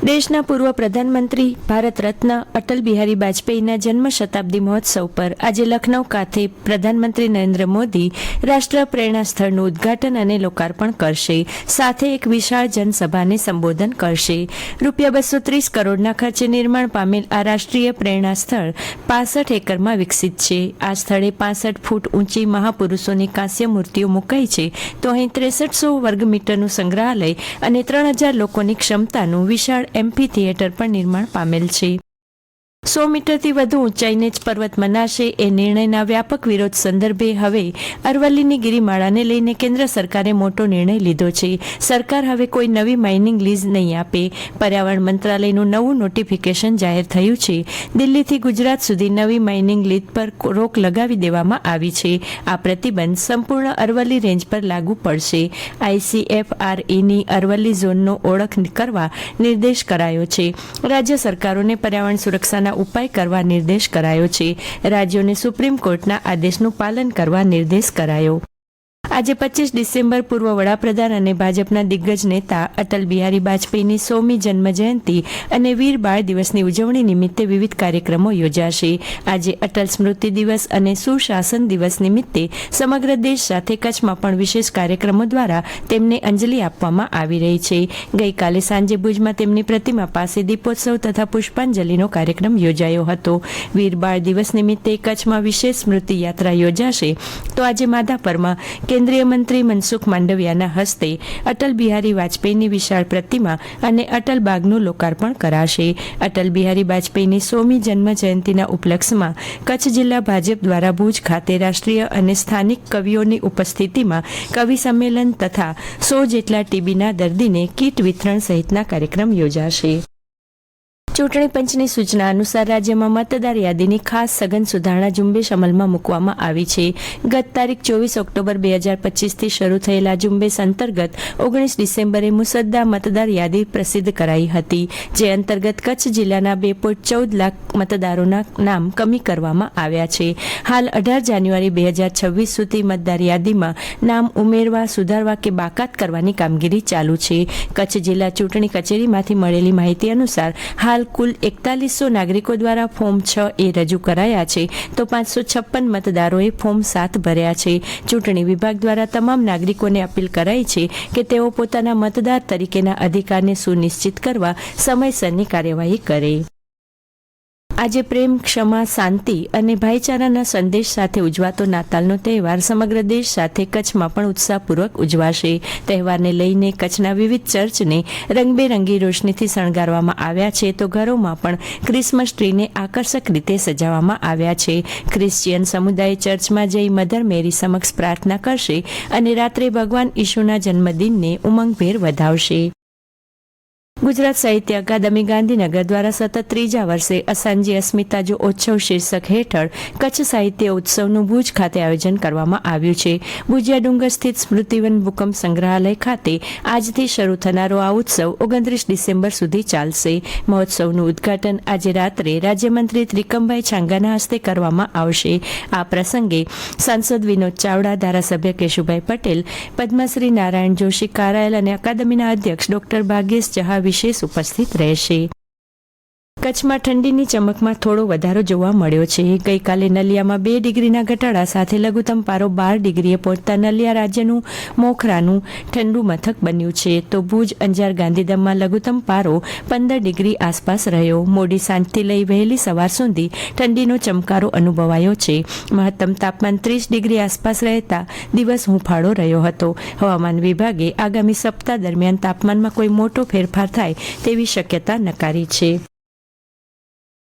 દેશના પૂર્વ પ્રધાનમંત્રી ભારત રત્ન અટલ બિહારી વાજપેયીના જન્મ શતાબ્દી મહોત્સવ પર આજે લખનૌ ખાતે પ્રધાનમંત્રી નરેન્દ્ર મોદી રાષ્ટ્ર પ્રેરણા સ્થળનું ઉદ્ઘાટન અને લોકાર્પણ કરશે. સાથે એક વિશાળ જનસભાને સંબોધન કરશે. રૂપિયા બસો ત્રીસ કરોડના ખર્ચે નિર્માણ પામેલ આ રાષ્ટ્રીય પ્રેરણા સ્થળ પાસઠ એકરમાં વિકસિત છે. આ સ્થળે પાસઠ ફૂટ ઊંચી મહાપુરુષોની કાંસ્ય મૂર્તિઓ મુકાઈ છે. તો અહીં ત્રેસઠસો વર્ગ મીટરનું સંગ્રહાલય અને ત્રણ હજાર લોકોની ક્ષમતાનું વિશાળ એમ્ફી થિયેટર પણ નિર્માણ પામેલ છે. સો મીટરથી વધુ ઊંચાઈને જ પર્વત મનાશે એ નિર્ણયના વ્યાપક વિરોધ સંદર્ભે હવે અરવલ્લીની ગિરિમાળાને લઈને કેન્દ્ર સરકારે મોટો નિર્ણય લીધો છે. સરકાર હવે કોઈ નવી માઇનિંગ લીઝ નહીં આપે. પર્યાવરણ મંત્રાલયનું નવું નોટિફિકેશન જાહેર થયું છે. દિલ્હીથી ગુજરાત સુધી નવી માઇનિંગ લીઝ પર રોક લગાવી દેવામાં આવી છે. આ પ્રતિબંધ સંપૂર્ણ અરવલ્લી રેન્જ પર લાગુ પડશે. આઈસીએફઆરઈની અરવલ્લી ઝોનનો ઓળખ કરવા નિર્દેશ કરાયો છે. રાજ્ય સરકારોને પર્યાવરણ સુરક્ષાના ઉપાય કરવા નિર્દેશ કરાયો છે. રાજ્યોને સુપ્રીમ કોર્ટના આદેશનું પાલન કરવા નિર્દેશ કરાયો. આજે પચીસ ડિસેમ્બર પૂર્વ વડાપ્રધાન અને ભાજપના દિગ્ગજ નેતા અટલ બિહારી વાજપેયીની સોમી જન્મ જયંતિ અને વીર બાળ દિવસની ઉજવણી નિમિત્તે વિવિધ કાર્યક્રમો યોજાશે. આજે અટલ સ્મૃતિ દિવસ અને સુશાસન દિવસ નિમિત્તે સમગ્ર દેશ સાથે કચ્છમાં પણ વિશેષ કાર્યક્રમો દ્વારા તેમને અંજલિ આપવામાં આવી રહી છે. ગઈકાલે સાંજે ભુજમાં તેમની પ્રતિમા પાસે દીપોત્સવ તથા પુષ્પાંજલિનો કાર્યક્રમ યોજાયો હતો. વીર બાળ દિવસ નિમિત્તે કચ્છમાં વિશેષ સ્મૃતિ યાત્રા યોજાશે. તો આજે માધાપરમાં કેન્દ્રીય મંત્રી મનસુખ માંડવિયાના હસ્તે અટલ બિહારી વાજપેયીની વિશાળ પ્રતિમા અને અટલ બાગનું લોકાર્પણ કરાશે. અટલ બિહારી વાજપેયીની સોમી જન્મ જયંતિના ઉપલક્ષમાં કચ્છ જિલ્લા ભાજપ દ્વારા ભુજ ખાતે રાષ્ટ્રીય અને સ્થાનિક કવિઓની ઉપસ્થિતિમાં કવિ સંમેલન તથા સો જેટલા ટીબીના દર્દીને કીટ વિતરણ સહિતના કાર્યક્રમ યોજાશે. ચૂંટણી પંચની સૂચના અનુસાર રાજ્યમાં મતદાર યાદીની ખાસ સઘન સુધારણા ઝુંબેશ અમલમાં મૂકવામાં આવી છે. ગત તારીખ ચોવીસ ઓક્ટોબર બે હજાર પચીસથી શરૂ થયેલા ઝુંબેશ અંતર્ગત ઓગણીસ ડિસેમ્બરે મુસદ્દા મતદાર યાદી પ્રસિદ્ધ કરાઈ હતી, જે અંતર્ગત કચ્છ જિલ્લાના બે પોઈન્ટ ચૌદ લાખ મતદારોના નામ કમી કરવામાં આવ્યા છે. હાલ અઢાર જાન્યુઆરી બે હજાર છવ્વીસ સુધી મતદાર યાદીમાં નામ ઉમેરવા, સુધારવા કે બાકાત કરવાની કામગીરી ચાલુ છે. કચ્છ જિલ્લા ચૂંટણી કચેરીમાંથી મળેલી માહિતી અનુસાર હાલ કુલ એકતાલીસો નાગરિકો દ્વારા ફોર્મ છ એ રજૂ કરાયા છે. તો પાંચસો છપ્પન મતદારોએ ફોર્મ સાત ભર્યા છે. ચૂંટણી વિભાગ દ્વારા તમામ નાગરિકોને અપીલ કરાઈ છે કે તેઓ પોતાના મતદાર તરીકેના અધિકારને સુનિશ્ચિત કરવા સમયસરની કાર્યવાહી કરે. આજે પ્રેમ, ક્ષમા, શાંતિ અને ભાઈચારાના સંદેશ સાથે ઉજવાતો નાતાલનો તહેવાર સમગ્ર દેશ સાથે કચ્છમાં પણ ઉત્સાહપૂર્વક ઉજવાશે. તહેવારને લઈને કચ્છના વિવિધ ચર્ચને રંગબેરંગી રોશનીથી શણગારવામાં આવ્યા છે. તો ઘરોમાં પણ ક્રિસમસ ટ્રીને આકર્ષક રીતે સજાવવામાં આવ્યા છે. ક્રિશ્ચિયન સમુદાય ચર્ચમાં જઈ મધર મેરી સમક્ષ પ્રાર્થના કરશે અને રાત્રે ભગવાન ઈશુના જન્મદિનને ઉમંગભેર વધાવશે. ગુજરાત સાહિત્ય અકાદમી ગાંધીનગર દ્વારા સતત ત્રીજા વર્ષે અસાંજી અસ્મિતા જો ઉત્સવ શીર્ષક હેઠળ કચ્છ સાહિત્ય ઉત્સવનું ભુજ ખાતે આયોજન કરવામાં આવ્યું છે. ભુજિયા ડુંગર સ્થિત સ્મૃતિવન ભૂકંપ સંગ્રહાલય ખાતે આજથી શરૂ થનારો આ ઉત્સવ ઓગણત્રીસ ડિસેમ્બર સુધી ચાલશે. મહોત્સવનું ઉદ્ઘાટન આજે રાત્રે રાજ્યમંત્રી ત્રિકમભાઈ છાંગાના હસ્તે કરવામાં આવશે. આ પ્રસંગે સાંસદ વિનોદ ચાવડા, ધારાસભ્ય કેશુભાઈ પટેલ, પદ્મશ્રી નારાયણ જોશી કારાયલ અને અકાદમીના અધ્યક્ષ ડોક્ટર ભાગ્યેશ જહા વિશેષ ઉપસ્થિત રહેશે કચ્છમાં ઠંડીની ચમકમાં થોડો વધારો જોવા મળ્યો છે. ગઈકાલે નલિયામાં બે ડિગ્રીના ઘટાડા સાથે લઘુત્તમ પારો બાર ડિગ્રીએ પહોંચતા નલિયા રાજ્યનું મોખરાનું ઠંડુ મથક બન્યું છે. તો ભુજ, અંજાર, ગાંધીધામમાં લઘુત્તમ પારો પંદર ડિગ્રી આસપાસ રહ્યો. મોડી સાંજથી લઈ વહેલી સવાર સુધી ઠંડીનો ચમકારો અનુભવાયો છે. મહત્તમ તાપમાન ત્રીસ ડિગ્રી આસપાસ રહેતા દિવસ હુંફાળો રહ્યો હતો. હવામાન વિભાગે આગામી સપ્તાહ દરમિયાન તાપમાનમાં કોઈ મોટો ફેરફાર થાય તેવી શક્યતા નકારી છે.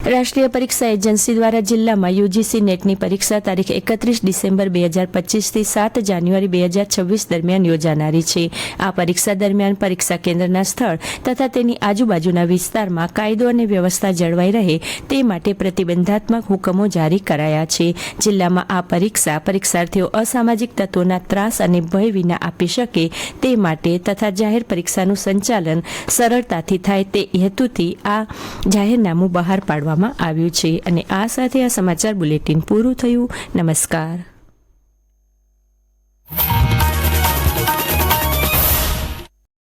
રાષ્ટ્રીય પરીક્ષા એજન્સી દ્વારા જિલ્લામાં યુજીસી નેટની પરીક્ષા તારીખ એકત્રીસ ડિસેમ્બર બે હજાર પચીસથી સાત જાન્યુઆરી બે હજાર છવ્વીસ દરમિયાન યોજાનારી છે. આ પરીક્ષા દરમિયાન પરીક્ષા કેન્દ્રના સ્થળ તથા તેની આજુબાજુના વિસ્તારમાં કાયદો અને વ્યવસ્થા જળવાઈ રહે તે માટે પ્રતિબંધાત્મક હુકમો જારી કરાયા છે. જિલ્લામાં આ પરીક્ષા પરીક્ષાર્થીઓ અસામાજિક તત્વોના ત્રાસ અને ભય વિના આપી શકે તે માટે તથા જાહેર પરીક્ષાનું સંચાલન સરળતાથી થાય તે હેતુથી આ જાહેરનામું બહાર પાડવામાં આવ્યું છે અને આ સાથે આ સમાચાર બુલેટિન પૂરું થયું. નમસ્કાર.